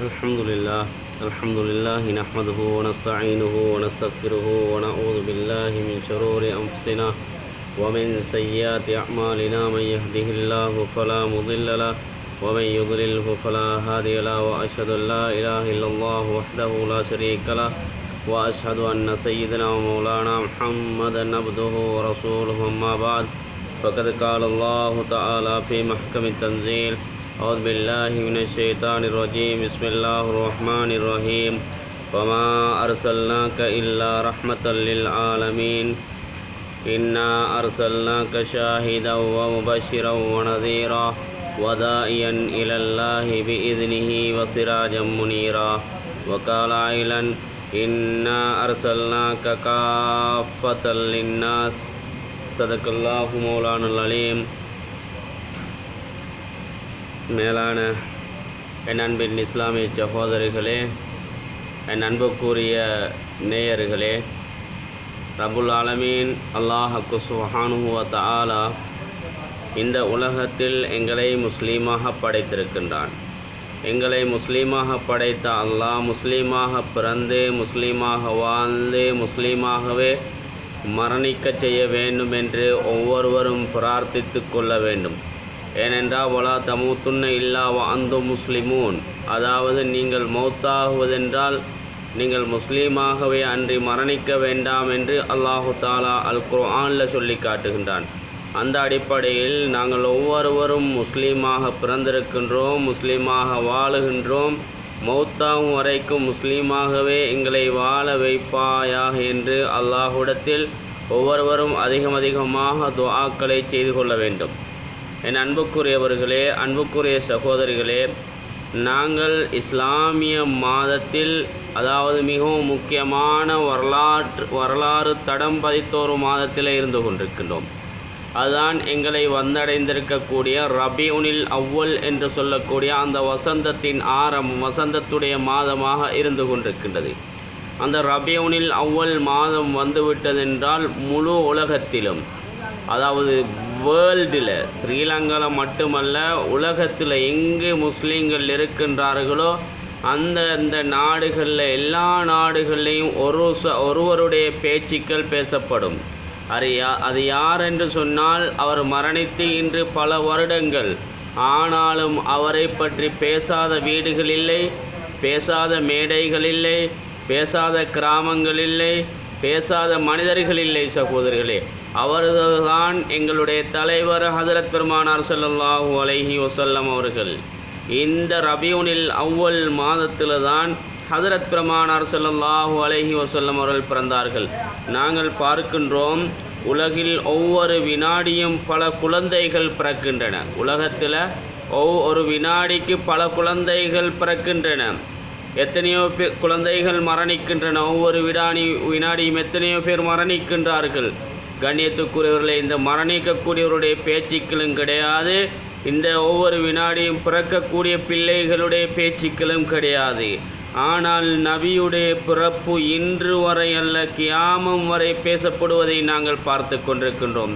الحمد لله الحمد لله نحمده ونستعينه ونستغفره ونعوذ بالله من شرور أنفسنا ومن سيئات أعمالنا من يهده الله فلا مضل له ومن يضلله فلا هادي له وأشهد أن لا إله إلا الله وحده لا شريك له وأشهد أن سيدنا ومولانا محمدا عبده ورسوله أما بعد، فقد قال الله تعالى في محكم التنزيل أعوذ بالله من الشيطان الرجيم. بسم الله الرحمن الرحيم. وما أرسلناك إلا رحمة للعالمين. إنا أرسلناك شاهدا ومبشرا ونذيرا وداعيا إلى الله بإذنه وسراجا منيرا. وقال عيلا إنا أرسلناك كافة للناس. صدق الله مولانا العليم. மேலான என் அன்பின் இஸ்லாமிய சகோதரிகளே என் அன்புக்குரிய நேயர்களே ரபுல் ஆலமீன் அல்லாஹக்கு சுஹானுவ ஆலா இந்த உலகத்தில் எங்களை முஸ்லீமாக படைத்திருக்கின்றான். எங்களை முஸ்லீமாக படைத்த அல்லாஹ் முஸ்லீமாக பிறந்து முஸ்லீமாக வாழ்ந்து முஸ்லீமாகவே மரணிக்க செய்ய வேண்டும் என்று ஒவ்வொருவரும் பிரார்த்தித்து கொள்ள வேண்டும். ஏனென்றால் வலா தமுத்துன்ன இல்லா வாந்து முஸ்லிமூன். அதாவது நீங்கள் மௌத்தாகுவதென்றால் நீங்கள் முஸ்லீமாகவே அன்றி மரணிக்க வேண்டாம் என்று அல்லாஹு தாலா அல் குர்ஆனில் சொல்லி காட்டுகின்றான். அந்த அடிப்படையில் நாங்கள் ஒவ்வொருவரும் முஸ்லீமாக பிறந்திருக்கின்றோம் முஸ்லீமாக வாழுகின்றோம். மௌத்தாகும் வரைக்கும் முஸ்லீமாகவே எங்களை வாழ வைப்பாயாக என்று அல்லாஹுடத்தில் ஒவ்வொருவரும் அதிகம் அதிகமாக துஆக்களை செய்து கொள்ள வேண்டும். என் அன்புக்குரியவர்களே அன்புக்குரிய சகோதரிகளே நாங்கள் இஸ்லாமிய மாதத்தில் அதாவது மிகவும் முக்கியமான வரலாற்று வரலாறு தடம் பதித்தோரு மாதத்தில் இருந்து கொண்டிருக்கின்றோம். அதுதான் எங்களை வந்தடைந்திருக்கக்கூடிய ரபியுனில் அவ்வல் என்று சொல்லக்கூடிய அந்த வசந்தத்தின் ஆரம்பம் வசந்தத்துடைய மாதமாக இருந்து கொண்டிருக்கின்றது. அந்த ரபியுனில் அவ்வல் மாதம் வந்துவிட்டதென்றால் முழு உலகத்திலும் அதாவது வேர்ல்டில் ஸ்ரீலங்காவில் மட்டுமல்ல உலகத்தில் எங்கு முஸ்லீம்கள் இருக்கின்றார்களோ அந்த அந்த நாடுகளில் எல்லா நாடுகள்லேயும் ஒரு ச ஒருவருடைய பேச்சுக்கள் பேசப்படும். அது யா அது யார் என்று சொன்னால் அவர் மரணித்து இன்று பல வருடங்கள். ஆனாலும் அவரை பற்றி பேசாத வீடுகள் இல்லை பேசாத மேடைகள் இல்லை பேசாத கிராமங்கள் இல்லை பேசாத மனிதர்கள் இல்லை சகோதரர்களே. அவர்கள்தான் எங்களுடைய தலைவர் ஹசரத் பெருமானார் ஸல்லல்லாஹு அலைஹி வசல்லம் அவர்கள். இந்த ரபியூனில் அவ்வல் மாதத்தில் தான் ஹசரத் பெருமானார் ஸல்லல்லாஹு அலைஹி வசல்லம் அவர்கள் பிறந்தார்கள். நாங்கள் பார்க்கின்றோம் உலகில் ஒவ்வொரு வினாடியும் பல குழந்தைகள் பிறக்கின்றன. உலகத்தில் ஒவ்வொரு வினாடிக்கு பல குழந்தைகள் பிறக்கின்றன. எத்தனையோ பேர் குழந்தைகள் மரணிக்கின்றன. ஒவ்வொரு வினாடி வினாடியும் எத்தனையோ பேர் மரணிக்கின்றார்கள். கண்ணியத்துக்குரியவர்களே இந்த மரணிக்கக்கூடியவருடைய பேச்சுக்களும் கிடையாது. இந்த ஒவ்வொரு வினாடியும் பிறக்கக்கூடிய பிள்ளைகளுடைய பேச்சுக்களும் கிடையாது. ஆனால் நபியுடைய பிறப்பு இன்று வரை அல்ல கியாமம் வரை பேசப்படுவதை நாங்கள் பார்த்து கொண்டிருக்கின்றோம்.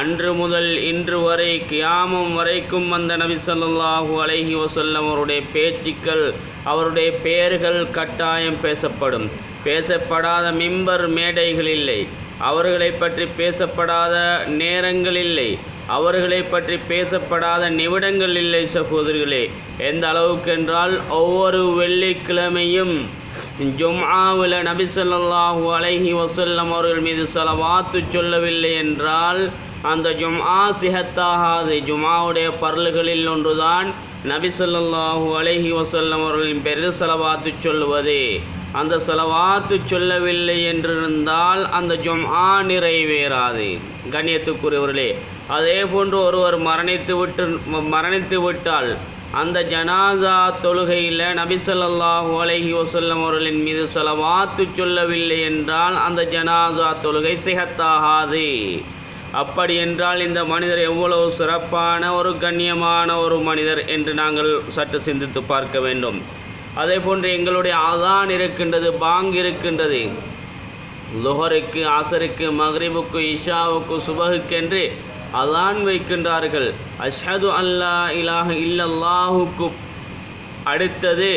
அன்று முதல் இன்று வரை கியாமம் வரைக்கும் அந்த நபி சொல்லாஹு அலைஹி வசல்லம் அவருடைய பேச்சுக்கள் அவருடைய பெயர்கள் கட்டாயம் பேசப்படும். பேசப்படாத மிம்பர் மேடைகள் இல்லை. அவர்களை பற்றி பேசப்படாத நேரங்கள் இல்லை அவர்களை பற்றி பேசப்படாத நிமிடங்கள் இல்லை சகோதரிகளே. எந்த அளவுக்கு என்றால் ஒவ்வொரு வெள்ளிக்கிழமையும் ஜும்ஆவில் நபி ஸல்லல்லாஹு அலைஹி வசல்லம் அவர்கள் மீது சலவாத்து சொல்லவில்லை என்றால் அந்த ஜும்ஆ சிஹத்தாகாது. ஜும்ஆவுடைய பரல்களில் ஒன்றுதான் நபி ஸல்லல்லாஹு அலஹி வசல்லம் அவர்களின் பேரில் செலவாத்து சொல்லுவது. அந்த செலவாத்து சொல்லவில்லை என்றிருந்தால் அந்த ஜும்ஆ நிறைவேறாது. கண்ணியத்துக்குரியவர்களே அதே போன்று ஒருவர் மரணித்து விட்டு மரணித்து விட்டால் அந்த ஜனாசா தொழுகையில் நபிசல்லாஹு அலஹி வசல்லம் அவர்களின் மீது செலவாத்து சொல்லவில்லை என்றால் அந்த ஜனாசா தொழுகை சிகத்தாகாது. அப்படி என்றால் இந்த மனிதர் எவ்வளவு சிறப்பான ஒரு கண்ணியமான ஒரு மனிதர் என்று நாங்கள் சற்று சிந்தித்து பார்க்க வேண்டும். அதே போன்று எங்களுடைய அதான் இருக்கின்றது பாங் இருக்கின்றது. லுஹருக்கு ஆசருக்கு மஹ்ரிபுக்கு இஷாவுக்கு சுபகுக்கென்று அதான் வைக்கின்றார்கள். அஷ்ஹது அல்லா இலாஹ இல்லல்லாஹுக்கு அடுத்தது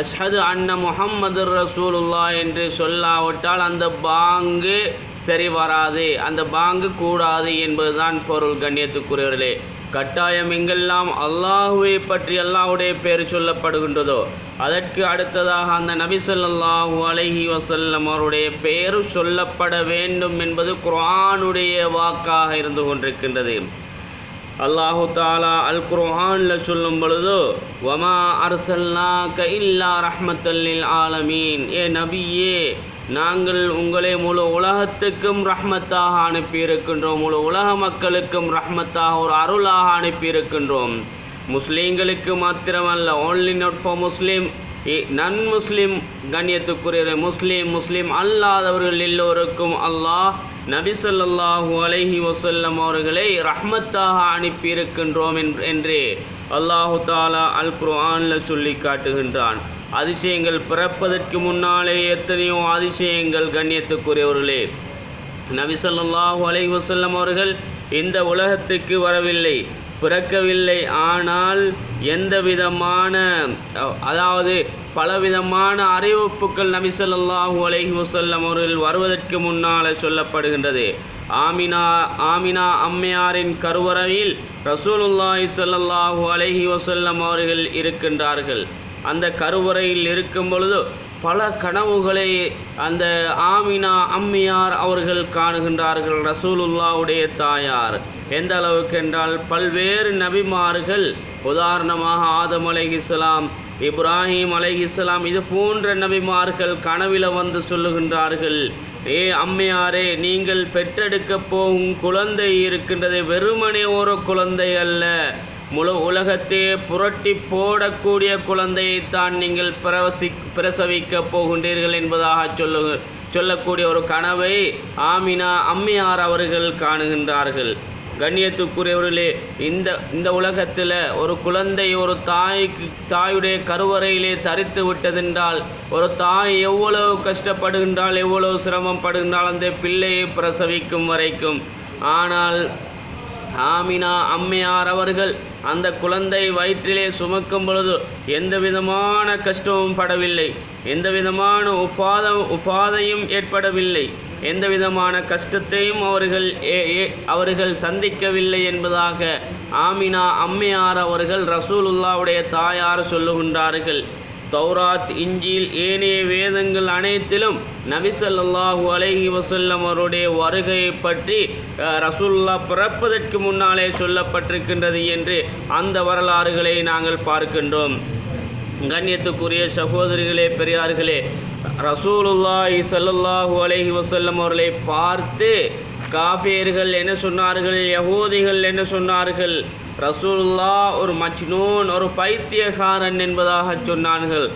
அஷ்ஹது அன்ன முஹம்மது ரசூலுல்லா என்று சொல்லாவிட்டால் அந்த பாங்கு சரி வராது அந்த பாங்கு கூடாது என்பதுதான் பொருள் கண்ணியத்துக்குரியவர்களே. கட்டாயம் எங்கெல்லாம் அல்லாஹுவை பற்றி அல்லாஹ்வுடைய பேர் சொல்லப்படுகின்றதோ அதற்கு அடுத்ததாக அந்த நபி ஸல்லல்லாஹு அலைஹி வஸல்லம் அவருடைய பெயர் சொல்லப்பட வேண்டும் என்பது குரானுடைய வாக்காக இருந்து கொண்டிருக்கின்றது. அல்லாஹு தாலா அல் குர்ஆனில் சொல்லும் பொழுது வமா அர்சல்னாக இல்லா ரஹ்மத்தல்லில் ஆலமீன். ஏ நபியே நாங்கள் உங்களை முழு உலகத்துக்கும் ரஹ்மத்தாக அனுப்பியிருக்கின்றோம். முழு உலக மக்களுக்கும் ரஹ்மத்தாக ஒரு அருளாக அனுப்பியிருக்கின்றோம். முஸ்லீம்களுக்கு மாத்திரமல்ல only not for Muslim non Muslim கண்ணியத்துக்குரிய முஸ்லீம் முஸ்லீம் அல்லாதவர்கள் எல்லோருக்கும் அல்லாஹ் நபி ஸல்லல்லாஹு அலைஹி வசல்லம் அவர்களை ரஹ்மத்தாக அனுப்பியிருக்கின்றோம் என்று அல்லாஹு தாலா அல் குர்ஆனில் சொல்லி காட்டுகின்றான். அதிசயங்கள் பிறப்பதற்கு முன்னாலே எத்தனையோ அதிசயங்கள் கண்ணியத்துக்குரியவர்களே. நபிசல்லாஹு அலை வசல்லம் அவர்கள் இந்த உலகத்துக்கு வரவில்லை பிறக்கவில்லை. ஆனால் எந்த விதமான அதாவது பலவிதமான அறிவிப்புகள் நபிசல்லாஹு ஸல்லல்லாஹு வசல்லம் அவர்கள் வருவதற்கு முன்னால் சொல்லப்படுகின்றது. ஆமினா ஆமினா அம்மையாரின் கருவறையில் ரசூலுல்லாஹி சல்லாஹூ அலஹி வசல்லம் அவர்கள் இருக்கின்றார்கள். அந்த கருவறையில் இருக்கும் பொழுது பல கனவுகளை அந்த ஆமினா அம்மியார் அவர்கள் காணுகின்றார்கள் ரசூலுல்லாவுடைய தாயார். எந்த அளவுக்கு என்றால் பல்வேறு நபிமார்கள் உதாரணமாக ஆதம் இஸ்லாம் இப்ராஹிம் அலைஹிஸ்ஸலாம் இது போன்ற நபிமார்கள் கனவில் வந்து சொல்லுகின்றார்கள் ஏ அம்மையாரே நீங்கள் பெற்றெடுக்கப் போகும் குழந்தை இருக்கின்றது வெறுமனே ஒரு குழந்தை அல்ல. முழு உலகத்தையே புரட்டி போடக்கூடிய குழந்தையை தான் நீங்கள் பிரவசி பிரசவிக்கப் போகின்றீர்கள் என்பதாக சொல்லு சொல்லக்கூடிய ஒரு கனவை ஆமினா அம்மையார் அவர்கள் காணுகின்றார்கள். கண்ணியத்துக்குரியவர்களே இந்த இந்த உலகத்தில் ஒரு குழந்தை ஒரு தாய்க்கு தாயுடைய கருவறையிலே தரித்து விட்டதென்றால் ஒரு தாய் எவ்வளவு கஷ்டப்படுகின்றால் எவ்வளவு சிரமப்படுகின்றால் அந்த பிள்ளையை பிரசவிக்கும் வரைக்கும். ஆனால் ஆமினா அம்மையார் அவர்கள் அந்த குழந்தை வயிற்றிலே சுமக்கும் பொழுது எந்த விதமான கஷ்டமும் படவில்லை. எந்த விதமான உபாத உபாதையும் ஏற்படவில்லை. எந்த விதமான கஷ்டத்தையும் அவர்கள் ஏ- ஏ- அவர்கள் சந்திக்கவில்லை என்பதாக ஆமினா அம்மையார் அவர்கள் ரசூலுல்லாவுடைய தாயார் சொல்லுகின்றார்கள். தௌராத் இஞ்சில் ஏனைய வேதங்கள் அனைத்திலும் நபிசல்லாஹூ அலஹி வசல்லம் அவருடைய வருகையை பற்றி அஹ், பிறப்பதற்கு முன்னாலே சொல்லப்பட்டிருக்கின்றது என்று அந்த வரலாறுகளை நாங்கள் பார்க்கின்றோம். கண்ணியத்துக்குரிய சகோதரிகளே பெரியார்களே ரசூலுல்லாஹி சல்லுல்லாஹூ அலஹி வசல்லம் அவர்களை பார்த்து காஃபியர்கள் என்ன சொன்னார்கள் யகூதிகள் என்ன சொன்னார்கள் ரசூல்லா ஒரு மஜ்னூன் ஒரு பைத்தியக்காரன் என்பதாக சொன்னார்கள்.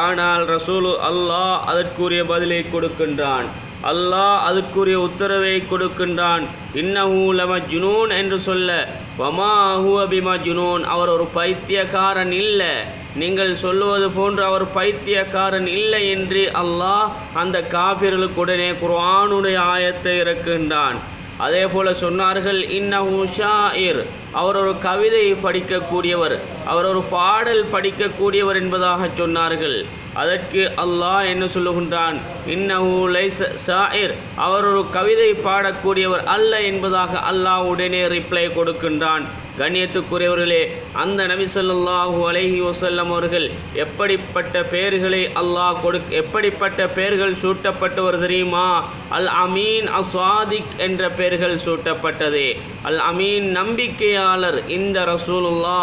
ஆனால் ரசூலு அல்லாஹ் அதற்குரிய பதிலை கொடுக்கின்றான். அல்லாஹ் அதற்குரிய உத்தரவை கொடுக்கின்றான். இன்னஹு லமஜ்னூன் என்று சொல்ல வமா ஹுவ அவர் ஒரு பைத்தியக்காரன் இல்லை. நீங்கள் சொல்லுவது போன்று அவர் பைத்தியக்காரன் இல்லை என்று அல்லாஹ் அந்த காபிர்களுக்கு உடனே குர்ஆனுடைய ஆயத்தை இறக்குகின்றான். அதே போல சொன்னார்கள் இன்னஹு ஷாயிர். அவர் ஒரு கவிதை படிக்கக்கூடியவர் அவர் ஒரு பாடல் படிக்கக்கூடியவர் என்பதாக சொன்னார்கள். அதற்கு அல்லாஹ் என்ன சொல்லுகின்றான்? இன்னஹு லைஸ் ஷாயிர். அவர் ஒரு கவிதை பாடக்கூடியவர் அல்ல என்பதாக அல்லாஹ் உடனே ரிப்ளை கொடுக்கின்றான். கண்ணியத்துக்குரியவர்களே அந்த நபி சொல்லாஹு அலஹி வசல்லம் அவர்கள் எப்படிப்பட்ட பெயர்களை அல்லாஹ் கொடு எப்படிப்பட்ட பெயர்கள் சூட்டப்பட்டவர் தெரியுமா? அல் அமீன் அஸ்வாதிக் என்ற பெயர்கள் சூட்டப்பட்டது. அல் அமீன் நம்பிக்கையாளர் இந்த ரசூலுல்லா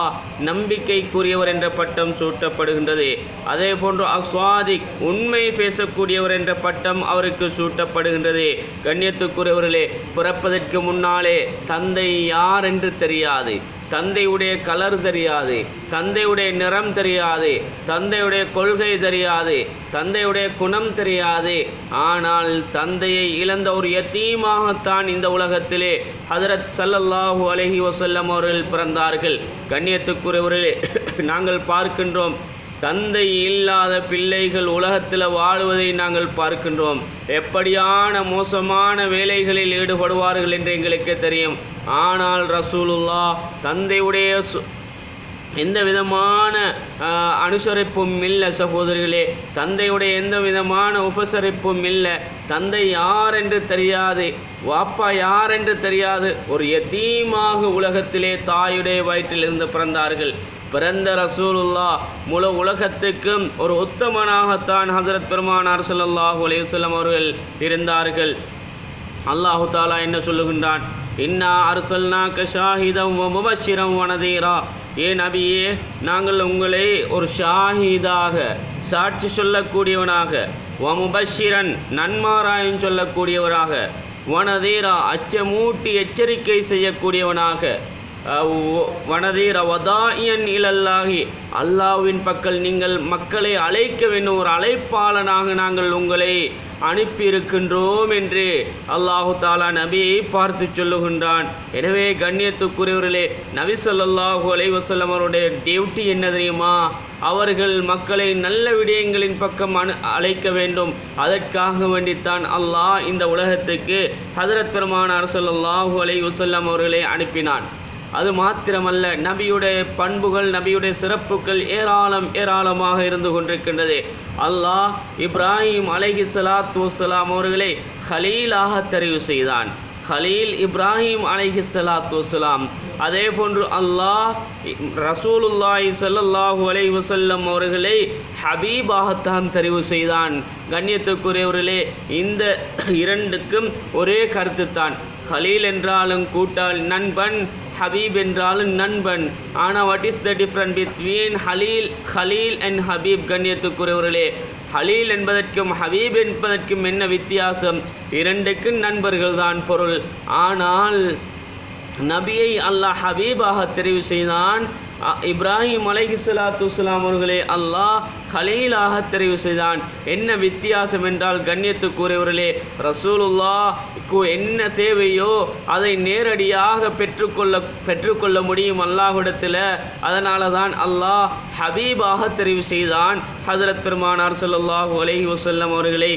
நம்பிக்கைக்குரியவர் என்ற பட்டம் சூட்டப்படுகின்றது. அதே போன்று அஸ்வாதிக் உண்மை பேசக்கூடியவர் என்ற பட்டம் அவருக்கு சூட்டப்படுகின்றது. கண்ணியத்துக்குரியவர்களே பிறப்பதற்கு முன்னாலே தந்தை யார் என்று தெரியாது. தந்தையுடைய கலர் தெரியாது தந்தையுடைய நிறம் தெரியாது தந்தையுடைய கொள்கை தெரியாது தந்தையுடைய குணம் தெரியாது. ஆனால் தந்தையை இழந்த ஒரு எத்தீமாகத்தான் இந்த உலகத்திலே ஹதரத் சல்லல்லாஹு அலஹி வசல்லம் அவர்கள் பிறந்தார்கள். கண்ணியத்துக்குரியவர்களே நாங்கள் பார்க்கின்றோம். தந்தை இல்லாத பிள்ளைகள் உலகத்தில் வாழ்வதை நாங்கள் பார்க்கின்றோம். எப்படியான மோசமான வேலைகளில் ஈடுபடுவார்கள் என்று எங்களுக்கு தெரியும். ஆனால் ரசூலுல்லா தந்தையுடைய சு- எந்த விதமான அனுசரிப்பும் இல்லை சகோதரிகளே. தந்தையுடைய எந்த விதமான உபசரிப்பும் இல்லை. தந்தை யார் என்று தெரியாது வாப்பா யார் என்று தெரியாது. ஒரு எத்தீமாக உலகத்திலே தாயுடைய வயிற்றிலிருந்து பிறந்தார்கள். பிறந்த ரசூலுல்லா முழு உலகத்துக்கும் ஒரு உத்தமனாகத்தான் ஹசரத் பெருமானார் சல்லாஹூ அலையுசல்லம் அவர்கள் இருந்தார்கள். அல்லாஹு தாலா என்ன சொல்லுகின்றான்? இன்னா அர்சல்னாக்க ஷாஹிதம் வ முபஷிரம் வனதீரா ஏ நபியே நாங்கள் உங்களை ஒரு ஷாஹிதாக சாட்சி சொல்லக்கூடியவனாக வமுபஷிரன் நன்மாராயம் சொல்லக்கூடியவராக வனதீரா அச்சமூட்டி எச்சரிக்கை செய்யக்கூடியவனாக வனதீர வதாயன் இலல்லாகி அல்லாஹ்வின் பக்கல் நீங்கள் மக்களை அழைக்க வேண்டும் ஒரு அழைப்பாளனாக நாங்கள் உங்களை அனுப்பியிருக்கின்றோம் என்று அல்லாஹு தாலா நபியை பார்த்து சொல்லுகின்றான். எனவே கண்ணியத்துக்குரியவர்களே நபி ஸல்லல்லாஹு அலைவசல்லம் அவருடைய டியூட்டி என்ன தெரியுமா? அவர்கள் மக்களை நல்ல விடயங்களின் பக்கம் அனு அழைக்க வேண்டும். அதற்காக வேண்டித்தான் அல்லாஹ் இந்த உலகத்துக்கு ஹதரத் பெருமானார் ஸல்லல்லாஹு அலைஹி வஸல்லம் அவர்களை அனுப்பினான். அது மாத்திரமல்ல நபியுடைய பண்புகள் நபியுடைய சிறப்புகள் ஏராளம் ஏராளமாக இருந்து கொண்டிருக்கின்றது. அல்லாஹ் இப்ராஹிம் அலைஹி ஸலாத்து வஸ்ஸலாம் அவர்களை ஹலீலாக தெரிவு செய்தான். ஹலீல் இப்ராஹிம் அலைஹி ஸலாத்து வஸ்ஸலாம். அதே போன்று அல்லாஹ் ரசூலுல்லாய் ஸல்லல்லாஹு அலை வசல்லம் அவர்களை ஹபீபாகத்தான் தெரிவு செய்தான். கண்ணியத்துக்குரியவர்களே இந்த இரண்டுக்கும் ஒரே கருத்து தான் ஹலீல் என்றாலும் கூட்டால் நண்பன் ஹபீப் என்றாலும் நண்பன். ஆனால் what is the different between Khalil ஹலீல் அண்ட் ஹபீப் கண்ணியத்துக்குரியவர்களே? ஹலீல் என்பதற்கும் ஹபீப் என்பதற்கும் என்ன வித்தியாசம்? இரண்டுக்கும் நண்பர்கள் தான் பொருள். ஆனால் நபியை அல்லாஹ் ஹபீபாக தெரிவு செய்தான். இப்ராஹிம் அலைஹி சலாத்து வலாம் அவர்களே அல்லாஹ் கலையிலாக தெரிவு செய்தான். என்ன வித்தியாசம் என்றால் கண்ணியத்துக்குரியவர்களே ரசூலுல்லாஹ்க்கு என்ன தேவையோ அதை நேரடியாக பெற்றுக்கொள்ள பெற்றுக்கொள்ள முடியும் அல்லாஹ்விடத்தில். அதனால தான் அல்லாஹ் ஹபீபாக தெரிவு செய்தான். ஹசரத் பெருமானார் ஸல்லல்லாஹு அலஹி வசல்லம் அவர்களை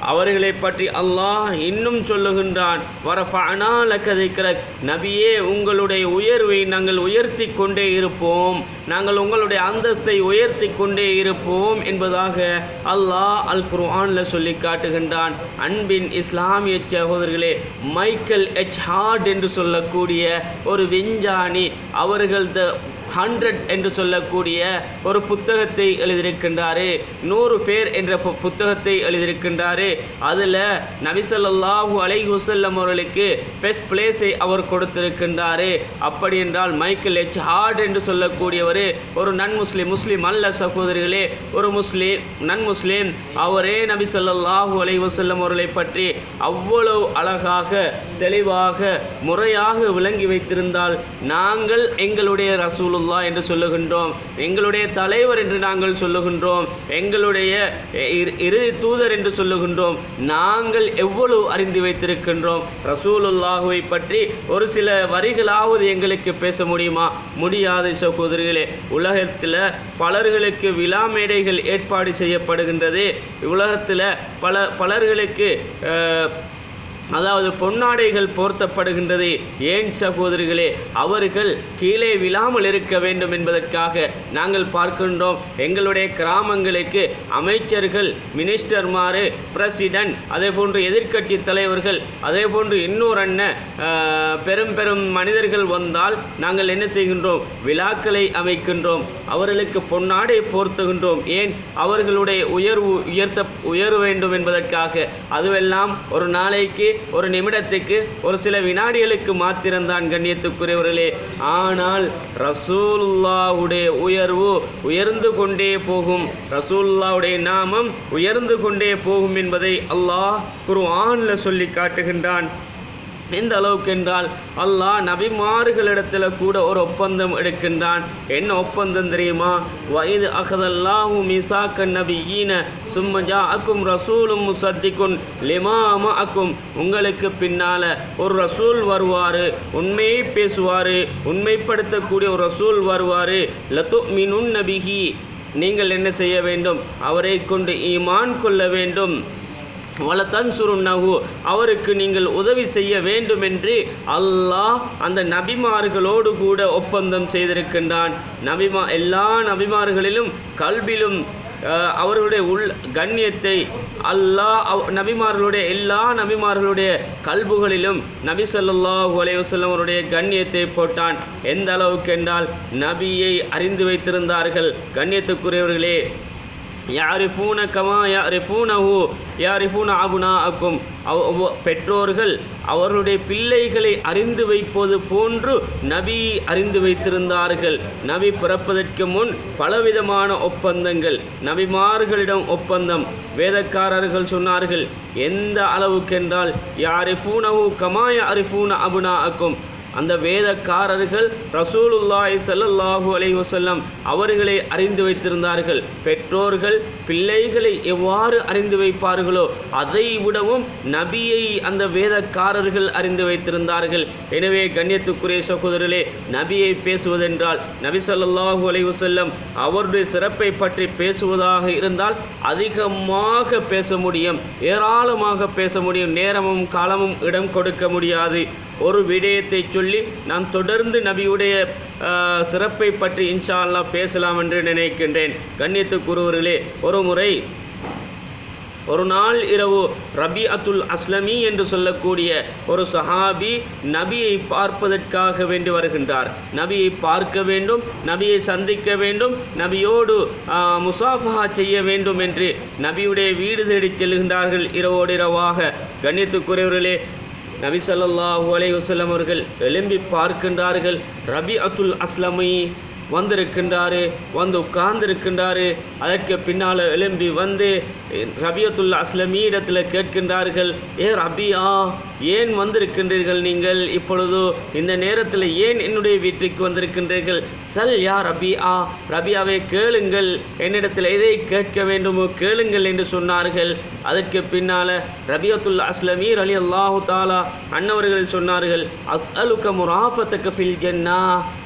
அவர்களை பற்றி அல்லாஹ் இன்னும் சொல்லுகின்றான். வரஃபஅனா லக நபியே உங்களுடைய உயர்வை நாங்கள் உயர்த்தி கொண்டே இருப்போம். நாங்கள் உங்களுடைய அந்தஸ்தை உயர்த்தி கொண்டே இருப்போம் என்பதாக அல்லாஹ் அல் குர்ஆனில் சொல்லி காட்டுகின்றான். அன்பின் இஸ்லாமிய சகோதரர்களே மைக்கேல் எச் ஹார்ட் என்று சொல்லக்கூடிய ஒரு விஞ்ஞானி அவர்கள் த ஹண்ட்ரட் என்று சொல்லக்கூடிய ஒரு புத்தகத்தை எழுதியிருக்கின்றாரு. நூறு பேர் என்ற பு- புத்தகத்தை எழுதியிருக்கின்றாரு. அதில் நபிசல்லாஹு அலை ஹுசல்லம் அவர்களுக்கு ஃபெஸ்ட் பிளேஸை அவர் கொடுத்திருக்கின்றாரு. அப்படி என்றால் மைக்கேல் எச். ஹார்ட் என்று சொல்லக்கூடியவர் ஒரு நன் முஸ்லீம் முஸ்லீம் அல்ல சகோதரிகளே ஒரு முஸ்லீம் நன் முஸ்லீம் அவரே நபி சொல்லாஹு அலை வஸல்லம் அவர்களை பற்றி அவ்வளவு அழகாக தெளிவாக முறையாக விளங்கி வைத்திருந்தால் நாங்கள் எங்களுடைய ரசூலுல்லா என்று சொல்லுகின்றோம். எங்களுடைய தலைவர் என்று நாங்கள் சொல்லுகின்றோம். எங்களுடைய இறுதி தூதர் என்று சொல்லுகின்றோம். நாங்கள் எவ்வளவு அறிந்து வைத்திருக்கின்றோம். ரசூலுல்லாஹுவை பற்றி ஒரு சில வரிகளாவது எங்களுக்கு பேச முடியுமா? முடியாது சகோதரிகளே. உலகத்தில் பலர்களுக்கு விழா மேடைகள் ஏற்பாடு செய்யப்படுகின்றது. உலகத்தில் பல பலர்களுக்கு அதாவது பொன்னாடைகள் போர்த்தப்படுகின்றது. ஏன் சகோதரிகளே அவர்கள் கீழே விழாமல் இருக்க வேண்டும் என்பதற்காக நாங்கள் பார்க்கின்றோம். எங்களுடைய கிராமங்களுக்கு அமைச்சர்கள் மினிஸ்டர்மாரு பிரசிடென்ட் அதே போன்று எதிர்க்கட்சி தலைவர்கள் அதே போன்று இன்னொரு அண்ணன் பெரும் பெரும் மனிதர்கள் வந்தால் நாங்கள் என்ன செய்கின்றோம்? விழாக்களை அமைக்கின்றோம். அவர்களுக்கு பொன்னாடை போர்த்துகின்றோம். ஏன்? அவர்களுடைய உயர்வு உயர்த்த உயர வேண்டும் என்பதற்காக. அதுவெல்லாம் ஒரு நாளைக்கு ஒரு நிமிடத்துக்கு ஒரு சில வினாடிகளுக்கு மாத்திரம்தான் கண்ணியத்துக்குரியவர்களே. ஆனால் ரசூல்லாவுடைய உயர்வு உயர்ந்து கொண்டே போகும். ரசூல்லாவுடைய நாமம் உயர்ந்து கொண்டே போகும் என்பதை அல்லாஹ் குரு குர்ஆன்ல சொல்லி காட்டுகின்றான். எந்த அளவுக்கு என்றால் அல்லாஹ் நபிமார்களிடத்தில் கூட ஒரு ஒப்பந்தம் எடுக்கின்றான். என்ன ஒப்பந்தம் தெரியுமா? வயது அகதல்லாஹு மிசாக்க ஈன சும்மஜா அக்கும் ரசூலும் முசத்திக்குன் லிமாம அக்கும் உங்களுக்கு பின்னால ஒரு ரசூல் வருவார் உண்மையை பேசுவார் உண்மைப்படுத்தக்கூடிய ஒரு ரசூல் வருவார். லத்து மினுன் நபிஹி. நீங்கள் என்ன செய்ய வேண்டும்? அவரை கொண்டு ஈமான் கொள்ள வேண்டும். வலத்தன் அவருக்கு நீங்கள் உதவி செய்ய வேண்டும் என்று அல்லாஹ் அந்த நபிமார்களோடு கூட ஒப்பந்தம் செய்திருக்கின்றான். நபிமா எல்லா நபிமார்களிலும் கல்விலும் அவர்களுடைய உள் கண்ணியத்தை அல்லாஹ் நபிமார்களுடைய எல்லா நபிமார்களுடைய கல்புகளிலும் நபி சொல்லாஹு அலைவசல்லம் அவருடைய கண்ணியத்தை போட்டான். எந்த அளவுக்கு என்றால் நபியை அறிந்து வைத்திருந்தார்கள். கண்ணியத்துக்குரியவர்களே யாரிஃபூன கமா யாரிஃபூனஹு யாரிஃபூன அபுனா அக்கும் பெற்றோர்கள் அவர்களுடைய பிள்ளைகளை அறிந்து வைப்பது போன்று நபி அறிந்து வைத்திருந்தார்கள். நபி பிறப்பதற்கு முன் பலவிதமான ஒப்பந்தங்கள் நபிமார்களிடம் ஒப்பந்தம். வேதக்காரர்கள் சொன்னார்கள் எந்த அளவுக்கென்றால் யாரிஃபூனஹு கமா யாரிஃபூன அபுனா அக்கும் அந்த வேதக்காரர்கள் ரசூலுல்லாய் சல்லல்லாஹூ அலைஹி வஸல்லம் அவர்களை அறிந்து வைத்திருந்தார்கள். பெற்றோர்கள் பிள்ளைகளை எவ்வாறு அறிந்து வைப்பார்களோ அதை விடவும் நபியை அந்த வேதக்காரர்கள் அறிந்து வைத்திருந்தார்கள். எனவே கண்ணியத்துக்குரிய சகோதரர்களே நபியை பேசுவதென்றால் நபி சல்லாஹூ அலைஹி வஸல்லம் அவருடைய சிறப்பை பற்றி பேசுவதாக இருந்தால் அதிகமாக பேச முடியும். ஏராளமாக பேச முடியும். நேரமும் காலமும் இடம் கொடுக்க முடியாது. ஒரு விடயத்தை சொல்லி நான் தொடர்ந்து நபியுடைய சிறப்பை பற்றி இன்ஷா அல்லா பேசலாம் என்று நினைக்கின்றேன். கண்ணியத்துக்குரியவர்களே ஒரு முறை ஒரு நாள் இரவு ரபி அத்துல் அஸ்லமி என்று சொல்லக்கூடிய ஒரு சஹாபி நபியை பார்ப்பதற்காக வேண்டி வருகின்றார். நபியை பார்க்க வேண்டும் நபியை சந்திக்க வேண்டும் நபியோடு முசாஃபஹா செய்ய வேண்டும் என்று நபியுடைய வீடு தேடி செல்கின்றார்கள் இரவோடு இரவாக. கண்ணியத்துக்குரியவர்களே நபி அலை வசல்லம் அவர்கள் எழும்பி பார்க்கின்றார்கள். ரபி அத்துல் அஸ்லமி வந்திருக்கின்றாரு வந்து உட்கார்ந்திருக்கின்றாரு. அதற்கு பின்னால் எழும்பி வந்து ரபியத்துல்லா அஸ்லமி இடத்துல கேட்கின்றார்கள் ஏ ரபியா ஏன் வந்திருக்கின்றீர்கள் நீங்கள்? இப்பொழுது இந்த நேரத்தில் ஏன் என்னுடைய வீட்டுக்கு வந்திருக்கின்றீர்கள்? சல் யா ரபியா. ரபியாவை கேளுங்கள். என்னிடத்தில் எதை கேட்க வேண்டுமோ கேளுங்கள் என்று சொன்னார்கள். அதற்கு பின்னால் ரபியத்துல் அஸ்லமீர் அலி அல்லாஹு தாலா அன்னவர்கள் சொன்னார்கள் அஸ்அலுக்க முராஃபத்துக்கு ஃபில் ஜன்னா.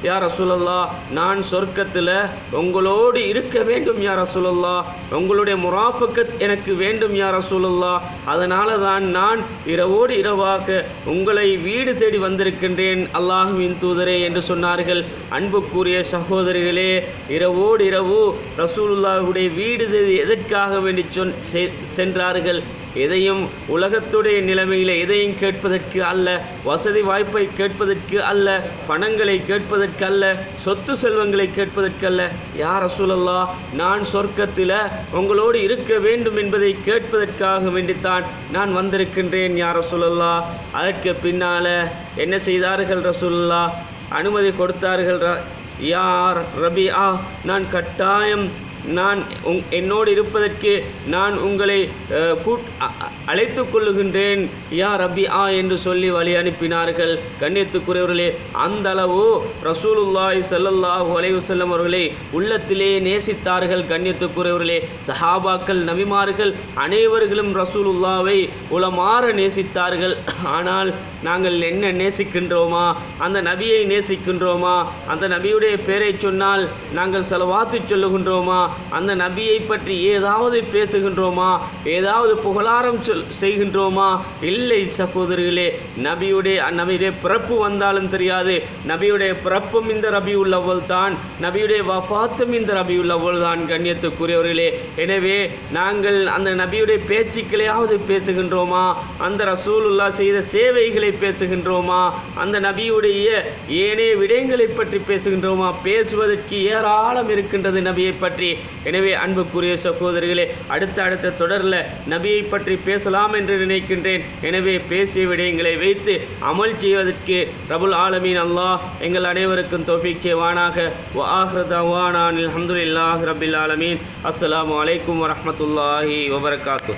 யா ரசூலல்லா நான் சொர்க்கத்தில் உங்களோடு இருக்க வேண்டும் யா ரசூலல்லா உங்களுடைய முராஃபக்கத் எனக்கு வேண்டும் யா ரசூலல்லா அதனால தான் நான் இரவோடு அல்லாஹ் உங்களை வீடு தேடி வந்திருக்கின்றேன். அல்லாஹுவின் தூதரே என்று சொன்னார்கள். அன்புக்குரிய சகோதரிகளே இரவோடு இரவு ரசூலுல்லாஹுடைய வீடு தேடி எதற்காக வேண்டி சொன் செ- சென்றார்கள்? எதையும் உலகத்துடைய நிலைமையில் எதையும் கேட்பதற்கு அல்ல வசதி வாய்ப்பை கேட்பதற்கு அல்ல பணங்களை கேட்பதற்கு அல்ல சொத்து செல்வங்களை கேட்பதற்கு அல்ல. யார் ரசூலல்லா நான் சொர்க்கத்தில் உங்களோடு இருக்க வேண்டும் என்பதை கேட்பதற்காக வேண்டித்தான் நான் வந்திருக்கின்றேன் யார் ரசூலல்லா அதற்கு பின்னால் என்ன செய்தார்கள் ரசூல்லா அனுமதி கொடுத்தார்கள் யார் யார் ரபியா நான் கட்டாயம் நான் உங் என்னோடு இருப்பதற்கு நான் உங்களை கூட் அ- கொள்ளுகின்றேன். யா ரபி ஆ என்று சொல்லி வழி அனுப்பினார்கள். கண்ணியத்துக்குரியவர்களே அந்த அளவு ரசூலுல்லாஹி ஸல்லல்லாஹு அலைஹி வஸல்லம் அவர்களை உள்ளத்திலே நேசித்தார்கள். கண்ணியத்துக்குரியவர்களே சஹாபாக்கள் நபிமார்கள் அனைவர்களும் ரசூலுல்லாவை உளமாற நேசித்தார்கள். ஆனால் நாங்கள் என்ன நேசிக்கின்றோமா? அந்த நபியை நேசிக்கின்றோமா? அந்த நபியுடைய பெயரை சொன்னால் நாங்கள் செலவாத்து சொல்லுகின்றோமா? அந்த நபியை பற்றி ஏதாவது பேசுகின்றோமா? ஏதாவது புகழாரம் சொல் செய்கின்றோமா? இல்லை சகோதரிகளே நபியுடைய நபியுடைய பிறப்பு வந்தாலும் தெரியாது. நபியுடைய பிறப்பும் இந்த ரபி உள்ளவள் தான். நபியுடைய வஃபாத்தும் இந்த ரபி உள்ளவள் தான் கண்ணியத்துக்குரியவர்களே. எனவே நாங்கள் அந்த நபியுடைய பேச்சுக்களையாவது பேசுகின்றோமா? அந்த ரசூலுல்லா செய்த சேவைகளை பேசுகின்றோமா? அந்த நபியுடைய ஏனைய விடயங்களை பற்றி பேசுகின்றோமா? பேசுவதற்கு ஏராளம் இருக்கின்றது நபியை பற்றி. எனவே அன்புக்குரிய சகோதரிகளே அடுத்த அடுத்த தொடரில் நபியை பற்றி பேசலாம் என்று நினைக்கின்றேன். எனவே பேசிய விடயங்களை வைத்து அமல் செய்வதற்கு ரபுல் ஆலமீன் அல்லாஹ் எங்கள் அனைவருக்கும் தோஃபிக்கே வானாக. வாஹ்ரதாவானான் அல்ஹம்துலில்லாஹ் ரபில் ஆலமீன். அஸ்லாம் அலைக்கும் வரமத்துல்லாஹி வபரகாத்து.